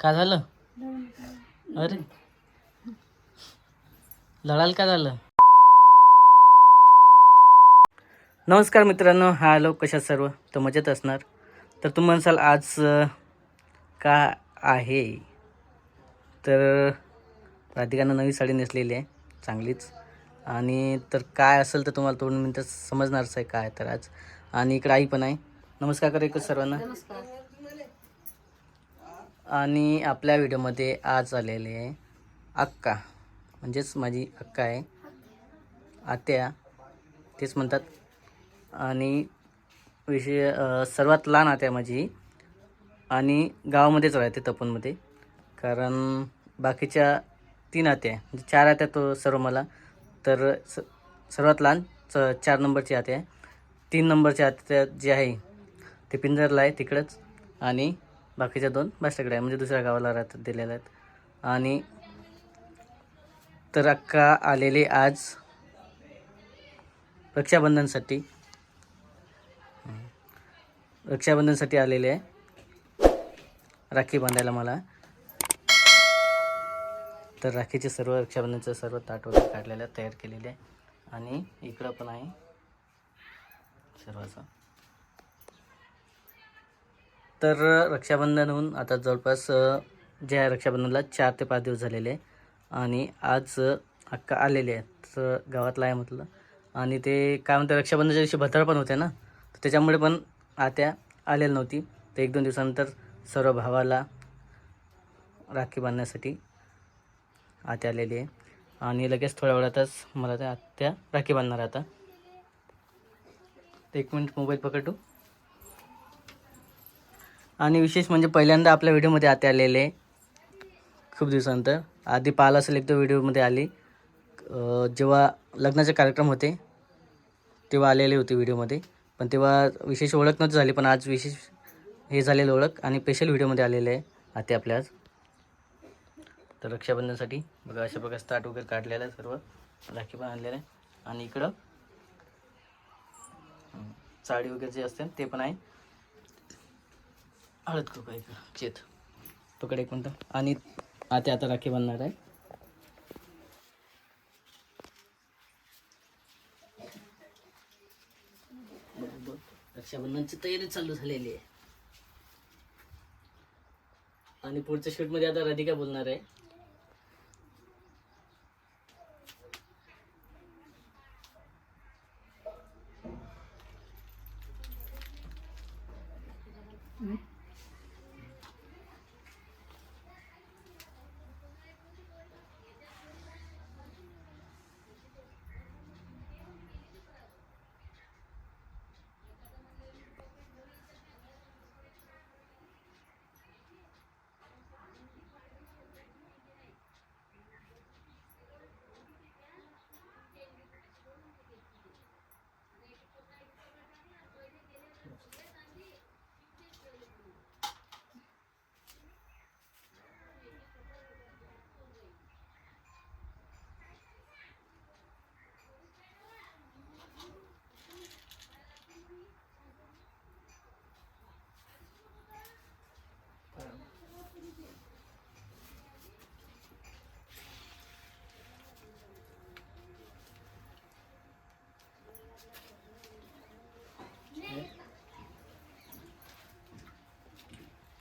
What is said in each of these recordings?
का झालं? अरे. लढाल का झालं? नमस्कार मित्रांनो हा आलो कशात सर्व? तर मजेत असणार. तर तुम्ही म्हणसाल आज का आहे? तर राधिकानं नवी साडी नेसलेली आहे चांगलीच. आणि तर काय असेल तर तुम्हाला दोन मिनटं समजणारच आहे काय तर आज. आणि इकडे आई पण आहे. नमस्कार करा सर्वांना. आणि आपल्या व्हिडिओमध्ये आज आलेले आहे अक्का. म्हणजेच माझी अक्का आहे. आत्या. तेच म्हणतात. आणि विषय सर्वात लहान आत्या माझी. आणि गावामध्येच राहते तपनमध्ये कारण बाकीच्या तीन आत्या आहे म्हणजे चार आत्या तो सर्व मला. तर स सर्वात लहान च चार नंबरची आत्या आहे. तीन नंबरची आत्या जी आहे ते पिंजरला आहे तिकडंच. आणि बाकीच्या दोन बास्टाकडे आहे म्हणजे दुसऱ्या गावाला राहतात दिलेल्या आहेत. आणि तर अक्का आलेले आज रक्षाबंधनसाठी. रक्षाबंधनसाठी आलेले आहे. राखी बांधायला मला. तर राखीचे सर्व रक्षाबंधनचं सर्व ताट वगैरे काढलेलं तयार केलेले आहे. आणि इकडं पण आहे. सर्वाचं. तर रक्षाबंधन होऊन आता जवळपास जे आहे रक्षाबंधनला चार ते पाच दिवस झालेले आहे. आणि आज हक्का अक्का आलेले आहेत. तर गावातला आहे म्हटलं. आणि ते काय म्हणतात रक्षाबंधनच्या दिवशी भतळ पण होते ना? तर त्याच्यामुळे पण आत्या आलेली नव्हती. तर एक दोन दिवसानंतर सर्व भावाला राखी बांधण्यासाठी आत्या आलेली आहे. आणि लगेच थोड्या वेळातच मला त्या आत्या राखी बांधणार आहे आता. एक मिनिट मोबाईल पकडू. आणि विशेष म्हणजे पहिल्यांदा आपल्या व्हिडिओमध्ये आते आलेले. खूप दिवसानंतर. आधी पाहिलं असेल एकदा व्हिडिओमध्ये आली. जेव्हा लग्नाचे कार्यक्रम होते तेव्हा आलेले होते व्हिडिओमध्ये पण तेव्हा विशेष ओळख नव्हती झाली पण आज विशेष हे झालेलं ओळख आणि स्पेशल व्हिडिओमध्ये आलेले आहे आते आपल्या आज. तर रक्षाबंधनसाठी बघा अशा प्रकारे स्टार्ट वगैरे काढलेलं आहे सर्व. राखी पण आणलेलं आहे. आणि इकडं साडी वगैरे जे असते ते पण आहे. हळद कुका इकडं चेत पकड एक मिनटं. आणि आता आता राखी बांधणार आहे. बरोबर रक्षाबंधनची तयारी चालू झालेली आहे. आणि पुढच्या शूटमध्ये आता राधिका बोलणार आहे.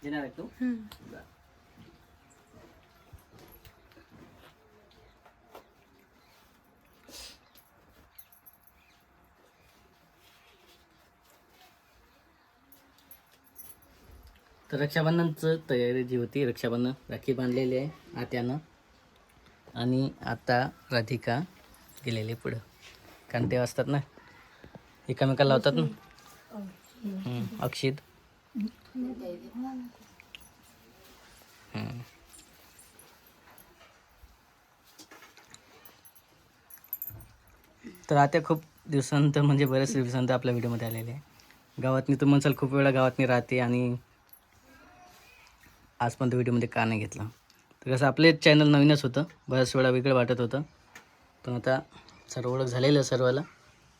येणार आहे तू. तर रक्षाबंधनचं तयारी जी होती रक्षाबंधन राखी बांधलेली आहे आत्यानं. आणि आता राधिका गेलेली पुढं. कारण ते असतात ना एकामेकाला लावतात ना. अक्षित. तर आता खूप दिवसानंतर म्हणजे बऱ्याच दिवसानंतर आपल्या व्हिडिओमध्ये आलेले आहे. गावातनी तर म्हणसाल खूप वेळा गावातनी राहते आणि आज पण तो व्हिडिओमध्ये का नाही घेतला. तर कसं आपले चॅनल नवीनच होतं बऱ्याच वेळा वेगळं वाटत होतं. पण आता सर्व ओळख झालेलं आहे सर्वाला.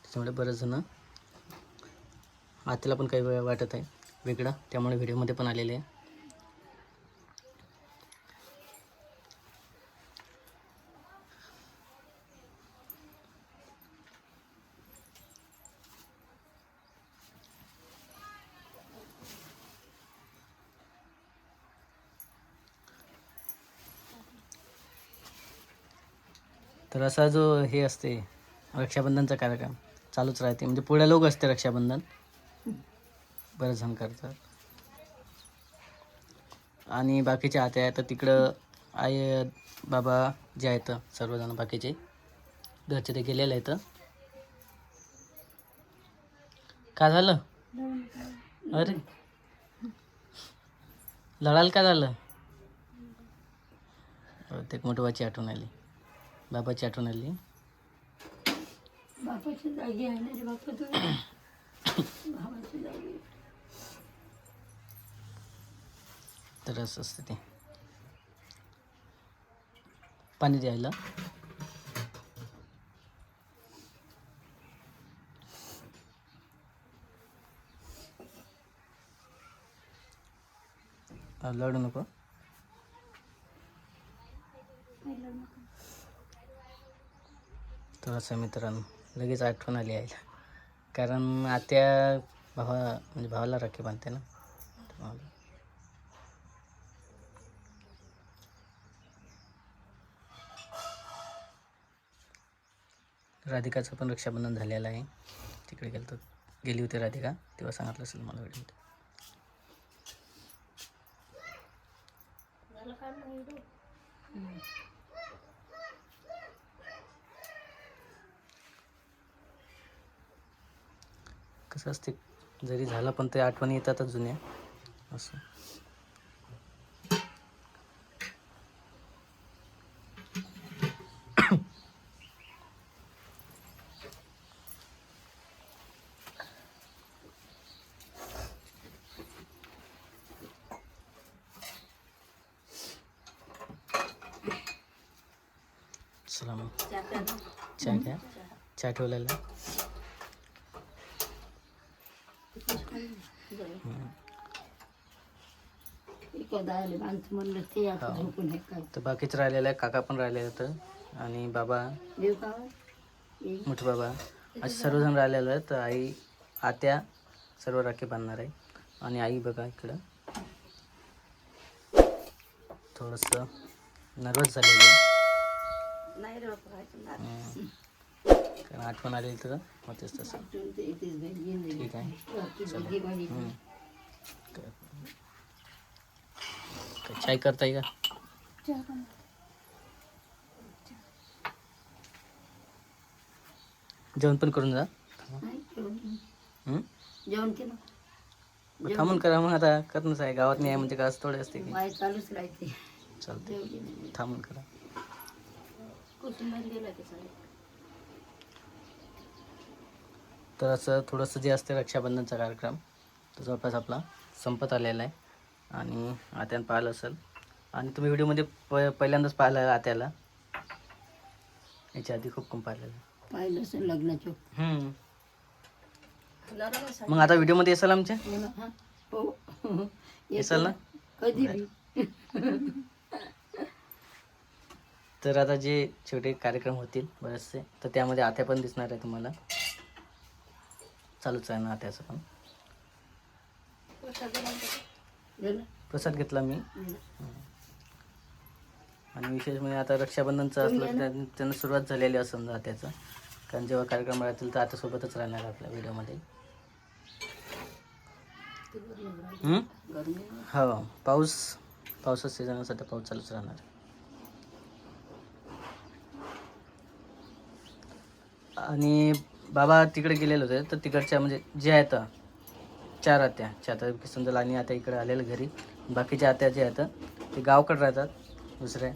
त्याच्यामुळे बरेच जणं आत्याला पण काही वेळा वाटत आहे. वेगळं. त्यामुळे व्हिडिओमध्ये पण आलेले आहे. तर असा जो हे असते रक्षाबंधनचा कार्यक्रम चालूच राहते. म्हणजे पुढे लोक असते रक्षाबंधन. बरेच जण करतात. आणि बाकीचे आते आहेत तर तिकडं आई बाबा जे आहेत सर्वजण बाकीचे घरचे ते गेलेले आहेत. का झालं? अरे. लढाल का झालं? ते मोठवाची आठवण आली. बाबाची आठवण आली. बापाची जागी आहे ना रे बापा तू असते ते. पाणी द्यायला. लाडू लढू नको. तर असं मित्रांनो लगेच आठवण आली यायला. कारण आत्या भावा म्हणजे भावाला राखी बांधते ना. राधिकाचं पण रक्षाबंधन झालेलं आहे. तिकडे गेलं गेली होती राधिका तेव्हा सांगितलं असेल मला व्हिडिओ कसं असते जरी झालं पण ते आठवणी येतातच जुन्या. असं. चला मग चहा घ्या. चहा ठेवलेला. हो. हे तर बाकीच राहिलेलं आहे काका पण राहिलेलं होतं आणि बाबा येईल मोठे बाबा. असे सर्वजण राहिलेलं आहे तर आई आत्या सर्व राखी बांधणार आहे. आणि आई बघा इकडं. थोडंसं नर्वस झालेलं आहे. नाही रे. कारण आठवण आली तर होतेच तसं. ठीक आहे. काय- चाय करताय का. जेवण पण करून जा नाही, जेवण हम्म? केलं थांबून करा मग आता करणंच आहे गावात नाही आहे म्हणजे काय असं थोडे असते की चालूच राहते चालते जेवली नाही थांबून करा तर असं थोडंसं जे असते रक्षाबंधनचा कार्यक्रम तो जवळपास आपला संपत आलेला आहे. आणि आत्यानं पाहिलं असेल. आणि तुम्ही व्हिडिओमध्ये प पहिल्यांदाच पाहिलं आत्याला. याच्या आधी खूप कमी पाहिलेलं. पाहिलं असेल लग्नाचं. मग आता व्हिडिओमध्ये येसाल आमच्या हो. येसाल ना? कधी तर आता जे छोटे कार्यक्रम होतील बरेचसे तर त्यामध्ये आत्या पण दिसणार आहे तुम्हाला. चालूच आहे ना आत्याचं पण. प्रसाद घेतला मी. आणि विशेष म्हणजे आता रक्षाबंधनचं असलं तर त्यांना सुरुवात झालेली असं समजा आत्याचं. कारण जेव्हा कार्यक्रम राहतील तर आता सोबतच राहणार आपल्या व्हिडिओमध्ये. हो. पाऊस पावसाचं सीझन सध्या पाऊस चालूच राहणार. आणि बाबा तिकडे गेलेले होते. तर तिकडच्या म्हणजे जे आहेत चार आत्या. चार समजा आणि आता इकडे आलेलं घरी. बाकीच्या आत्या जे आहेत ते गावकडे राहतात दुसऱ्या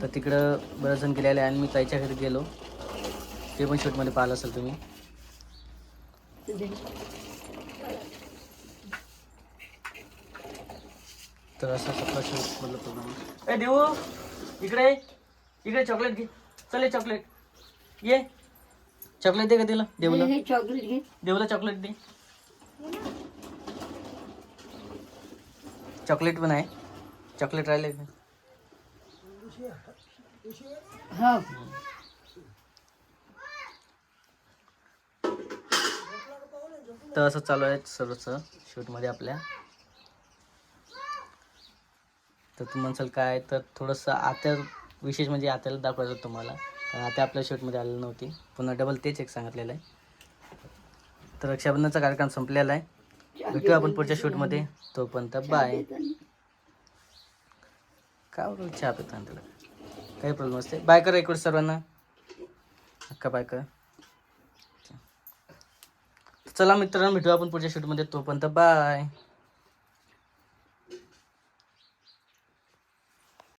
तर तिकडं बरेच जण गेलेले आहे आणि मी ताईच्या घरी गेलो. ते पण शूटमध्ये पाहिलं असेल तुम्ही. तर असं सगळं शूट म्हटलं तुम्हाला ए देऊ इकडे इकडे चॉकलेट घे. चल ये चॉकलेट ये. चॉकलेट दे का तिला? देऊला हे चॉकलेट घे. देऊला चॉकलेट दे. चॉकलेट पण आहे. चॉकलेट राहिले का? हो. तर असं चालू आहे सर्वच शूटमध्ये आपल्या. तर तू म्हणसाल काय? तर थोडंसं आत्या विशेष म्हणजे आत्याला दाखवायचं होतं तुम्हाला. कारण आता आपल्या शूटमध्ये आलेलं नव्हती. पुन्हा डबल तेच एक सांगितलेलं आहे. तर रक्षाबंधनचा कार्यक्रम संपलेला आहे. भेटू आपण पुढच्या शूटमध्ये. तोपर्यंत बाय का बरं चहा पिता त्याला? काही प्रॉब्लेम असते बाय करा इकडे सर्वांना. अक्का बाय कर. चला मित्रांनो भेटू आपण पुढच्या शूटमध्ये. तोपर्यंत बाय